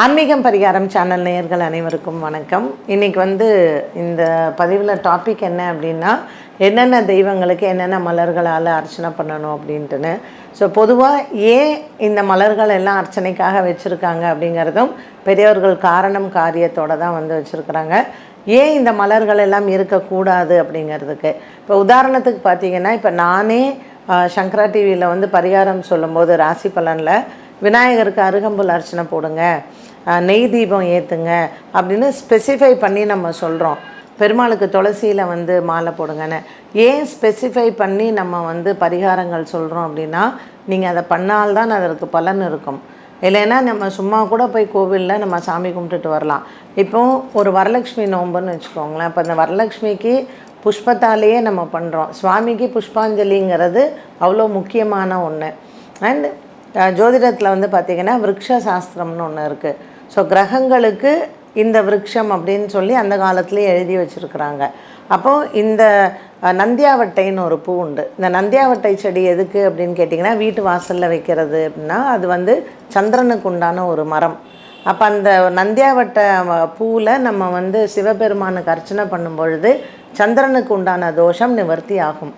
ஆன்மீகம் பரிகாரம் சேனல் நேயர்கள் அனைவருக்கும் வணக்கம். இன்றைக்கி வந்து இந்த பதிவில் டாபிக் என்ன அப்படின்னா என்னென்ன தெய்வங்களுக்கு என்னென்ன மலர்களால் அர்ச்சனை பண்ணணும் அப்படின்ட்டுன்னு. ஸோ பொதுவாக ஏன் இந்த மலர்கள் எல்லாம் அர்ச்சனைக்காக வச்சுருக்காங்க அப்படிங்கிறதும் பெரியவர்கள் காரணம் காரியத்தோட தான் வந்து வச்சுருக்குறாங்க. ஏன் இந்த மலர்கள் எல்லாம் இருக்கக்கூடாது அப்படிங்கிறதுக்கு? இப்போ உதாரணத்துக்கு பார்த்தீங்கன்னா இப்போ நானே சங்கரா டிவியில் வந்து பரிகாரம் சொல்லும்போது ராசி பலனில் விநாயகருக்கு அருகம்புல் அர்ச்சனை போடுங்க. நெய் தீபம் ஏற்றுங்க அப்படின்னு ஸ்பெசிஃபை பண்ணி நம்ம சொல்கிறோம் பெருமாளுக்கு துளசியில் வந்து மாலை போடுங்கன்னு. ஏன் ஸ்பெசிஃபை பண்ணி நம்ம வந்து பரிகாரங்கள் சொல்கிறோம் அப்படின்னா நீங்கள் அதை பண்ணால்தான் அதற்கு பலன் இருக்கும். இல்லைன்னா நம்ம சும்மா கூட போய் கோவிலில் நம்ம சாமி கும்பிட்டுட்டு வரலாம். இப்போ ஒரு வரலட்சுமி நோம்புன்னு வச்சுக்கோங்களேன். இப்போ அந்த வரலட்சுமிக்கு புஷ்பத்தாலேயே நம்ம பண்ணுறோம் சுவாமிக்கு புஷ்பாஞ்சலிங்கிறது அவ்வளோ முக்கியமான ஒன்று அண்ட் ஜோதிடத்தில் வந்து பார்த்திங்கன்னா விரக்ஷ சாஸ்திரம்னு ஒன்று இருக்குது ஸோ கிரகங்களுக்கு இந்த விருட்சம் அப்படின்னு சொல்லி அந்த காலத்துலேயே எழுதி வச்சுருக்குறாங்க. அப்போது இந்த நந்தியாவட்டைன்னு ஒரு பூ உண்டு. இந்த நந்தியாவட்டை செடி எதுக்கு அப்படின்னு கேட்டிங்கன்னா வீட்டு வாசலில் வைக்கிறது அப்படின்னா அது வந்து சந்திரனுக்கு உண்டான ஒரு மரம். அப்போ அந்த நந்தியாவட்ட பூவில் நம்ம வந்து சிவபெருமானுக்கு அர்ச்சனை பண்ணும் பொழுது சந்திரனுக்கு உண்டான தோஷம் நிவர்த்தி ஆகும்.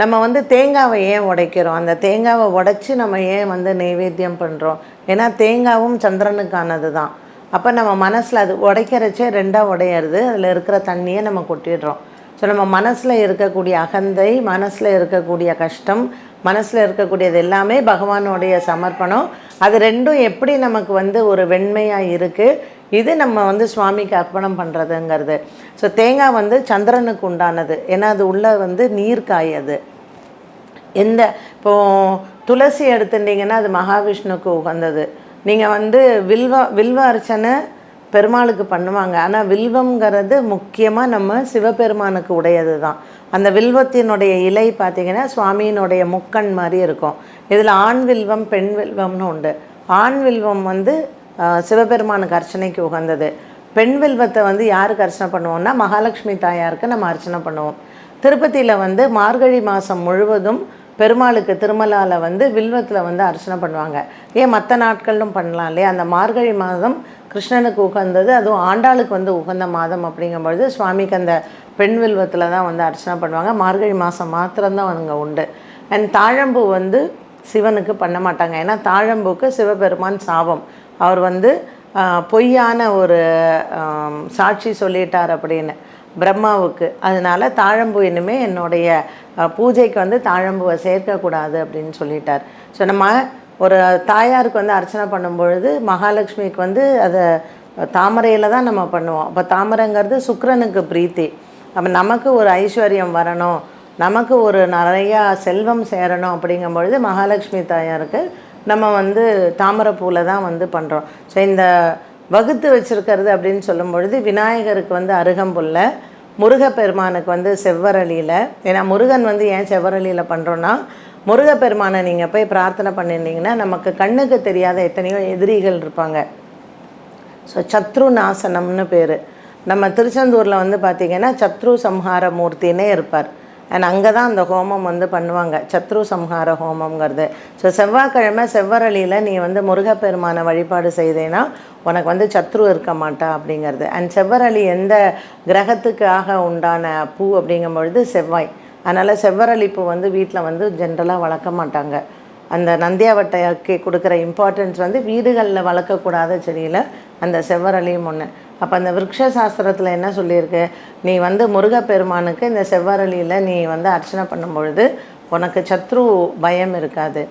நம்ம வந்து தேங்காவை ஏன் உடைக்கிறோம்? அந்த தேங்காவை உடைச்சி நம்ம ஏன் வந்து நெய்வேத்தியம் பண்ணுறோம் ஏன்னா தேங்காவும் சந்திரனுக்கானது தான் அப்போ நம்ம மனசில் அது உடைக்கிறச்சே ரெண்டாக உடையிறது. அதில் இருக்கிற தண்ணியை நம்ம கொட்டிடுறோம். ஸோ நம்ம மனசில் இருக்கக்கூடிய அகந்தை மனசில் இருக்கக்கூடிய கஷ்டம் மனசில் இருக்கக்கூடியது எல்லாமே பகவானுடைய சமர்ப்பணம். அது ரெண்டும் எப்படி நமக்கு வந்து ஒரு வெண்மையாக இருக்குது இது நம்ம வந்து சுவாமிக்கு அர்ப்பணம் பண்ணுறதுங்கிறது ஸோ தேங்காய் வந்து சந்திரனுக்கு உண்டானது. ஏன்னா அது உள்ளே வந்து நீர்க்காய் அது. எந்த இப்போ துளசி எடுத்துட்டிங்கன்னா அது மகாவிஷ்ணுக்கு உகந்தது. நீங்கள் வந்து வில்வ வில்வ அர்ச்சனை பெருமாளுக்கு பண்ணுவாங்க. ஆனால் வில்வம்ங்கிறது முக்கியமாக நம்ம சிவபெருமானுக்கு உடையது தான் அந்த வில்வத்தினுடைய இலை பார்த்தீங்கன்னா சுவாமியினுடைய முக்கண் மாதிரி இருக்கும். இதில் ஆண் வில்வம் பெண் வில்வம்னு உண்டு. ஆண் வில்வம் வந்து சிவபெருமானுக்கு அர்ச்சனைக்கு உகந்தது. பெண் வில்வத்தை வந்து யாருக்கு அர்ச்சனை பண்ணுவோம்னா மகாலட்சுமி தாயாருக்கு நம்ம அர்ச்சனை பண்ணுவோம். திருப்பதியில் வந்து மார்கழி மாதம் முழுவதும் பெருமாளுக்கு திருமலாவில் வந்து வில்வத்தில் வந்து அர்ச்சனை பண்ணுவாங்க. ஏன் மற்ற நாட்களிலும் பண்ணலாம் இல்லையா? அந்த மார்கழி மாதம் கிருஷ்ணனுக்கு உகந்தது அதுவும் ஆண்டாளுக்கு வந்து உகந்த மாதம் அப்படிங்கும்பொழுது சுவாமிக்கு அந்த பெண் வில்வத்தில் தான் வந்து அர்ச்சனை பண்ணுவாங்க. மார்கழி மாதம் மாத்திரம்தான் அங்கே உண்டு. அண்ட் தாழம்பூ வந்து சிவனுக்கு பண்ண மாட்டாங்க. ஏன்னா தாழம்பூக்கு சிவபெருமான் சாபம். அவர் வந்து பொய்யான ஒரு சாட்சி சொல்லிட்டார் அப்படின்னு பிரம்மாவுக்கு. அதனால தாழம்பு இனிமே என்னுடைய பூஜைக்கு வந்து தாழம்புவை சேர்க்கக்கூடாது அப்படின்னு சொல்லிட்டார். ஸோ நம்ம ஒரு தாயாருக்கு வந்து அர்ச்சனை பண்ணும் பொழுது மகாலட்சுமிக்கு வந்து அதை தாமரையில் தான் நம்ம பண்ணுவோம். அப்போ தாமரைங்கிறது சுக்கிரனுக்கு பிரீத்தி. அப்போ நமக்கு ஒரு ஐஸ்வர்யம் வரணும். நமக்கு ஒரு நிறையா செல்வம் சேரணும் அப்படிங்கும்பொழுது மகாலட்சுமி தாயாருக்கு நம்ம வந்து தாமரைப்பூவில் தான் வந்து பண்ணுறோம் ஸோ இந்த வகுத்து வச்சுருக்கிறது அப்படின்னு சொல்லும் பொழுது விநாயகருக்கு வந்து அருகம்புல்ல முருகப்பெருமானுக்கு வந்து செவ்வரளியில். ஏன்னா முருகன் வந்து ஏன் செவ்வரளியில் பண்ணுறோன்னா முருகப்பெருமானை நீங்கள் போய் பிரார்த்தனை பண்ணியிருந்தீங்கன்னா நமக்கு கண்ணுக்கு தெரியாத எத்தனையோ எதிரிகள் இருப்பாங்க. ஸோ சத்ரு நாசனம்னு பேர். நம்ம திருச்செந்தூரில் வந்து பார்த்திங்கன்னா சத்ரு சம்ஹார மூர்த்தினே இருப்பார். அண்ட் அங்கே தான் அந்த ஹோமம் வந்து பண்ணுவாங்க. சத்ரு சம்ஹார ஹோமம்ங்கிறது. ஸோ செவ்வாய்க்கிழமை செவ்வரளியில் நீ வந்து முருகப்பெருமானை வழிபாடு செய்தேன்னா உனக்கு வந்து சத்ரு இருக்க மாட்டா அப்படிங்கிறது. அண்ட் செவ்வரளி எந்த கிரகத்துக்காக உண்டான பூ அப்படிங்கும் பொழுது செவ்வாய். அதனால் செவ்வரளி பூ வந்து வீட்டில் வந்து ஜென்ரலாக வளர்க்க மாட்டாங்க. அந்த நந்தியாவட்டைக்கு கொடுக்குற இம்பார்ட்டன்ஸ் வந்து வீடுகளில் வளர்க்கக்கூடாத செடியில் அந்த செவ்வரளியும் ஒன்று அப்போ அந்த விருட்ச சாஸ்திரத்தில் என்ன சொல்லியிருக்கு? நீ வந்து முருகப்பெருமானுக்கு இந்த செவ்வரளியில் நீ வந்து அர்ச்சனை பண்ணும் பொழுது உனக்கு சத்ரு பயம் இருக்காது.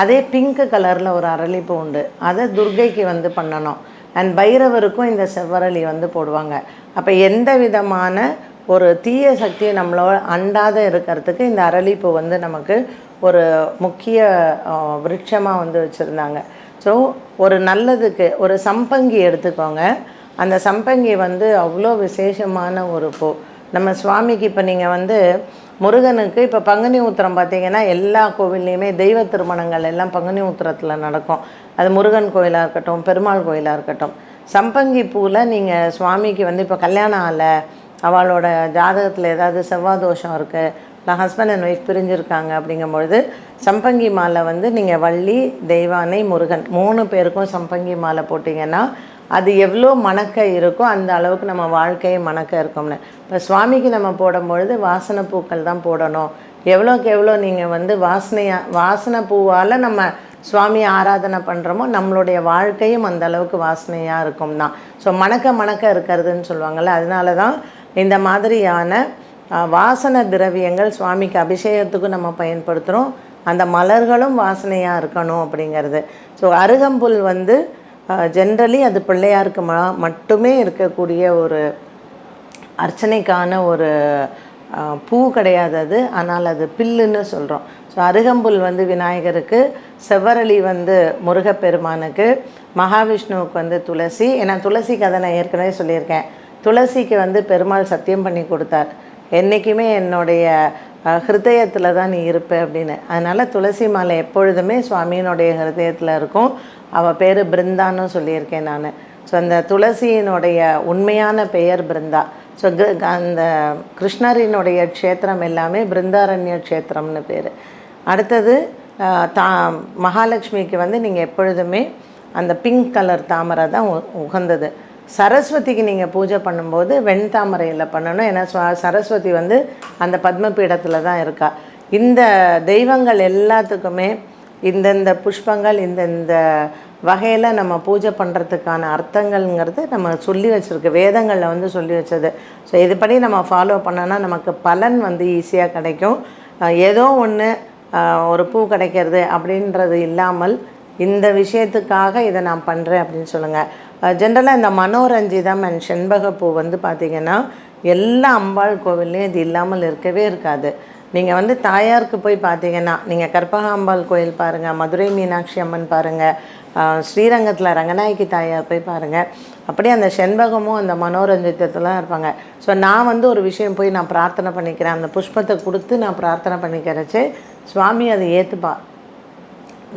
அதே பிங்க் கலரில் ஒரு அரளிப்பு உண்டு. அதை துர்க்கைக்கு வந்து பண்ணணும். அண்ட் பைரவருக்கும் இந்த செவ்வரளி வந்து போடுவாங்க. அப்போ எந்த விதமான ஒரு தீய சக்தியை நம்மளோட அண்டாத இருக்கிறதுக்கு இந்த அரளிப்பூ வந்து நமக்கு ஒரு முக்கிய விருட்சமாக வந்து வச்சுருந்தாங்க. ஸோ ஒரு நல்லதுக்கு ஒரு சம்பங்கி எடுத்துக்கோங்க. அந்த சம்பங்கி வந்து அவ்வளோ விசேஷமான ஒரு பூ. நம்ம சுவாமிக்கு இப்போ நீங்கள் வந்து முருகனுக்கு இப்போ பங்குனி உத்திரம் பார்த்தீங்கன்னா எல்லா கோவில்லையுமே தெய்வ திருமணங்கள் எல்லாம் பங்குனி உத்திரத்தில் நடக்கும். அது முருகன் கோயிலாக இருக்கட்டும் பெருமாள் கோயிலாக இருக்கட்டும். சம்பங்கி பூவில் நீங்கள் சுவாமிக்கு வந்து இப்போ கல்யாணம் ஆலை அவளோட ஜாதகத்தில் ஏதாவது செவ்வாய் தோஷம் இருக்குது இல்லை ஹஸ்பண்ட் அண்ட் ஒய்ஃப் பிரிஞ்சிருக்காங்க அப்படிங்கும்பொழுது சம்பங்கி மாலை வந்து நீங்கள் வள்ளி தெய்வானை முருகன் மூணு பேருக்கும் சம்பங்கி மாலை போட்டிங்கன்னா அது எவ்வளோ மணக்க இருக்கோ அந்த அளவுக்கு நம்ம வாழ்க்கையை மணக்க இருக்கோம்னு. இப்போ சுவாமிக்கு நம்ம போடும்பொழுது வாசனை பூக்கள் தான் போடணும். எவ்வளோக்கு எவ்வளோ நீங்கள் வந்து வாசனையாக வாசனை பூவால் நம்ம சுவாமி ஆராதனை பண்ணுறோமோ நம்மளுடைய வாழ்க்கையும் அந்த அளவுக்கு வாசனையாக இருக்கும் தான். ஸோ மணக்க மணக்க இருக்கிறதுன்னு சொல்லுவாங்கள்ல அதனால தான் இந்த மாதிரியான வாசன திரவியங்கள் சுவாமிக்கு அபிஷேகத்துக்கும் நம்ம பயன்படுத்துகிறோம் அந்த மலர்களும் வாசனையாக இருக்கணும் அப்படிங்கிறது. ஸோ அருகம்புல் வந்து ஜென்ரலி அது பிள்ளையாருக்கு ம மட்டுமே இருக்கக்கூடிய ஒரு அர்ச்சனைக்கான ஒரு பூ கிடையாது அது. ஆனால் அது பில்லுன்னு சொல்கிறோம் ஸோ அருகம்புல் வந்து விநாயகருக்கு செவ்வரளி வந்து முருகப்பெருமானுக்கு மகாவிஷ்ணுவுக்கு வந்து துளசி. ஏன்னா துளசி கதை நான் ஏற்கனவே சொல்லியிருக்கேன். துளசிக்கு வந்து பெருமாள் சத்தியம் பண்ணி கொடுத்தார். என்றைக்குமே என்னுடைய ஹிருதயத்தில் தான் நீ இருப்ப அப்படின்னு. அதனால் துளசி மாலை எப்பொழுதுமே சுவாமியினுடைய ஹிருதயத்தில் இருக்கும். அவள் பேர் பிருந்தான்னு சொல்லியிருக்கேன் நான். ஸோ அந்த துளசியினுடைய உண்மையான பெயர் பிருந்தா. ஸோ அந்த கிருஷ்ணரினுடைய க்ஷேத்திரம் எல்லாமே பிருந்தாரண்ய க்ஷேத்திரம்னு பேர். அடுத்தது தா மகாலட்சுமிக்கு வந்து நீங்கள் எப்பொழுதுமே அந்த பிங்க் கலர் தாமரை தான் உ- உகந்தது. சரஸ்வதிக்கு நீங்கள் பூஜை பண்ணும்போது வெண்தாமரையில் பண்ணணும். ஏன்னா சரஸ்வதி வந்து அந்த பத்மபீடத்தில் தான் இருக்கா. இந்த தெய்வங்கள் எல்லாத்துக்குமே இந்தந்த புஷ்பங்கள் இந்தந்த வகையில் நம்ம பூஜை பண்ணுறதுக்கான அர்த்தங்கள்ங்கிறது நம்ம சொல்லி வச்சுருக்கு. வேதங்களில் வந்து சொல்லி வச்சது. ஸோ இதுபடி நம்ம ஃபாலோ பண்ணோன்னா நமக்கு பலன் வந்து ஈஸியாக கிடைக்கும். ஏதோ ஒன்று ஒரு பூ கிடைக்கிறது அப்படின்றது இல்லாமல் இந்த விஷயத்துக்காக இதை நான் பண்ணுறேன் அப்படின்னு சொல்லுங்கள் ஜென்ரலாக இந்த மனோரஞ்சிதம் அண்ட் செண்பகப்பூ வந்து பார்த்திங்கன்னா எல்லா அம்பாள் கோவில்லையும் இது இல்லாமல் இருக்கவே இருக்காது. நீங்கள் வந்து தாயாருக்கு போய் பார்த்தீங்கன்னா நீங்கள் கற்பகாம்பாள் கோயில் பாருங்கள் மதுரை மீனாட்சி அம்மன் பாருங்கள் ஸ்ரீரங்கத்தில் ரங்கநாயகி தாயார் போய் பாருங்கள் அப்படியே அந்த செண்பகமும் அந்த மனோரஞ்சித்தெல்லாம் இருப்பாங்க. ஸோ நான் வந்து ஒரு விஷயம் போய் நான் பிரார்த்தனை பண்ணிக்கிறேன். அந்த புஷ்பத்தை கொடுத்து நான் பிரார்த்தனை பண்ணிக்கிறச்சு சுவாமி அதை ஏற்றுப்பா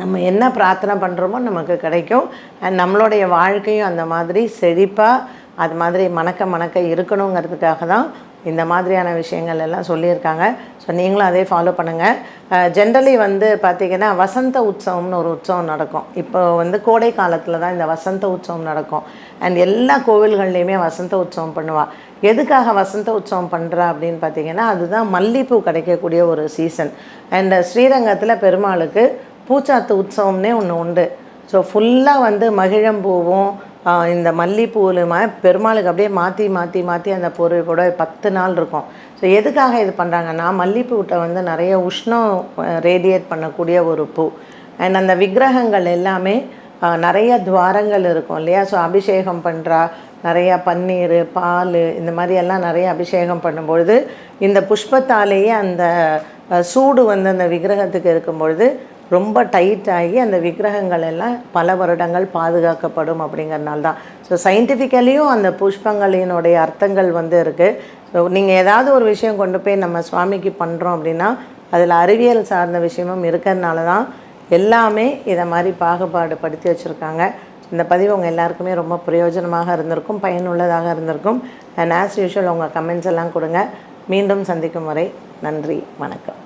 நம்ம என்ன பிரார்த்தனை பண்ணுறோமோ நமக்கு கிடைக்கும். அண்ட் நம்மளுடைய வாழ்க்கையும் அந்த மாதிரி செழிப்பாக அது மாதிரி மணக்க மணக்க இருக்கணுங்கிறதுக்காக தான் இந்த மாதிரியான விஷயங்கள் எல்லாம் சொல்லியிருக்காங்க. ஸோ நீங்களும் அதே ஃபாலோ பண்ணுங்கள் ஜென்ரலி வந்து பார்த்திங்கன்னா வசந்த உற்சவம்னு ஒரு உற்சவம் நடக்கும். இப்போ வந்து கோடை காலத்தில் தான் இந்த வசந்த உற்சவம் நடக்கும். அண்ட் எல்லா கோவில்கள்லேயுமே வசந்த உற்சவம் பண்ணுவாள் எதுக்காக வசந்த உற்சவம் பண்ணுறா அப்படின்னு பார்த்தீங்கன்னா அதுதான் மல்லிப்பூ கிடைக்கக்கூடிய ஒரு சீசன் அண்ட் uh, ஸ்ரீரங்கத்தில் பெருமாளுக்கு பூச்சாத்து உற்சவம்னே ஒன்று உண்டு. ஸோ ஃபுல்லாக வந்து மகிழம்பூவும் இந்த மல்லிப்பூலுமா பெருமாளுக்கு அப்படியே மாற்றி மாற்றி மாற்றி அந்த பொருள் கூட பத்து நாள் இருக்கும். ஸோ எதுக்காக இது பண்ணுறாங்கன்னா மல்லிப்பூட்டை வந்து நிறைய உஷ்ணம் ரேடியேட் பண்ணக்கூடிய ஒரு பூ. அண்ட் அந்த விக்கிரகங்கள் எல்லாமே நிறைய துவாரங்கள் இருக்கும் இல்லையா? ஸோ அபிஷேகம் பண்ணுறா நிறைய பன்னீர் பால் இந்த மாதிரி எல்லாம் நிறைய அபிஷேகம் பண்ணும்பொழுது இந்த புஷ்பத்தாலேயே அந்த சூடு வந்து அந்த விக்கிரகத்துக்கு இருக்கும் பொழுது ரொம்ப டைட் ஆகி அந்த விக்கிரகங்கள் எல்லாம் பல வருடங்கள் பாதுகாக்கப்படும் அப்படிங்கிறனால தான். ஸோ சயின்டிஃபிக்கலியும் அந்த புஷ்பங்களினுடைய அர்த்தங்கள் வந்து இருக்குது ஸோ நீங்கள் ஏதாவது ஒரு விஷயம் கொண்டு போய் நம்ம சுவாமிக்கு பண்ணுறோம் அப்படின்னா அதில் அறிவியல் சார்ந்த விஷயமும் இருக்கிறதுனால தான் எல்லாமே இதை மாதிரி பாகுபாடு படுத்தி வச்சுருக்காங்க. இந்த பதிவு உங்கள் எல்லாருக்குமே ரொம்ப பிரயோஜனமாக இருந்திருக்கும் பயனுள்ளதாக இருந்திருக்கும். அண்ட் ஆஸ் யூஷுவல் உங்கள் கமெண்ட்ஸ் எல்லாம் கொடுங்க. மீண்டும் சந்திக்கும் வரை நன்றி வணக்கம்.